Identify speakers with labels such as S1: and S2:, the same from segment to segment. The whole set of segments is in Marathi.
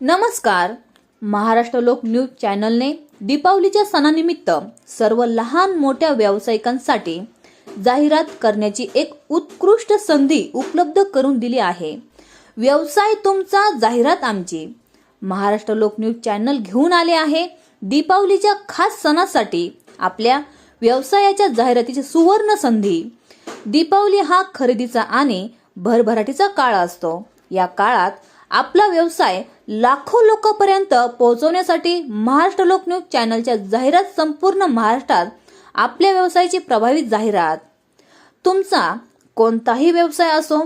S1: नमस्कार. महाराष्ट्र लोक न्यूज चॅनलने दीपावलीच्या सणानिमित्त सर्व लहान मोठ्या व्यावसायिकांसाठी जाहिरात करण्याची एक उत्कृष्ट संधी उपलब्ध करून दिली आहे. व्यवसाय तुमचा जाहिरात आमची. महाराष्ट्र लोक न्यूज चॅनल घेऊन आले आहे दीपावलीच्या खास सणासाठी आपल्या व्यवसायाच्या जाहिरातीची सुवर्ण संधी. दीपावली हा खरेदीचा आणि भरभराटीचा काळ असतो. या काळात आपला व्यवसाय लाखो लोकांपर्यंत पोहोचवण्यासाठी महाराष्ट्र लोकन्यूज चॅनलच्या जाहिरात संपूर्ण महाराष्ट्रात आपल्या व्यवसायाची प्रभावी जाहिरात. तुमचा कोणताही व्यवसाय असो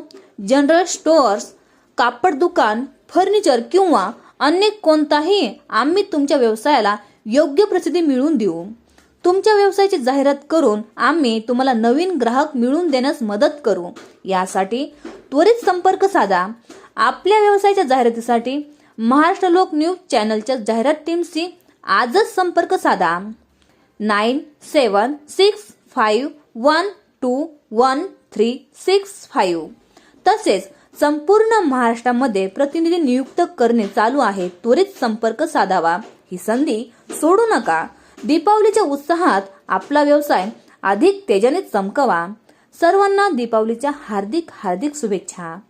S1: जनरल स्टोअर्स कापड दुकान फर्निचर किंवा अन्य कोणताही आम्ही तुमच्या व्यवसायाला योग्य प्रसिद्धी मिळवून देऊ. तुमच्या व्यवसायाची जाहिरात करून आम्ही तुम्हाला नवीन ग्राहक मिळवून देण्यास मदत करू. यासाठी त्वरित संपर्क साधा. आपल्या व्यवसायाच्या जाहिरातीसाठी महाराष्ट्र लोक न्यूज चॅनलच्या जाहिरात टीमशी आजच संपर्क साधा. Nine seven six five one two one three six five. तसेच संपूर्ण महाराष्ट्रामध्ये प्रतिनिधी नियुक्त करणे चालू आहे. त्वरित संपर्क साधावा. ही संधी सोडू नका. दीपावलीच्या उत्साहात आपला व्यवसाय अधिक तेजाने चमकवा. सर्वांना दीपावलीच्या हार्दिक हार्दिक शुभेच्छा.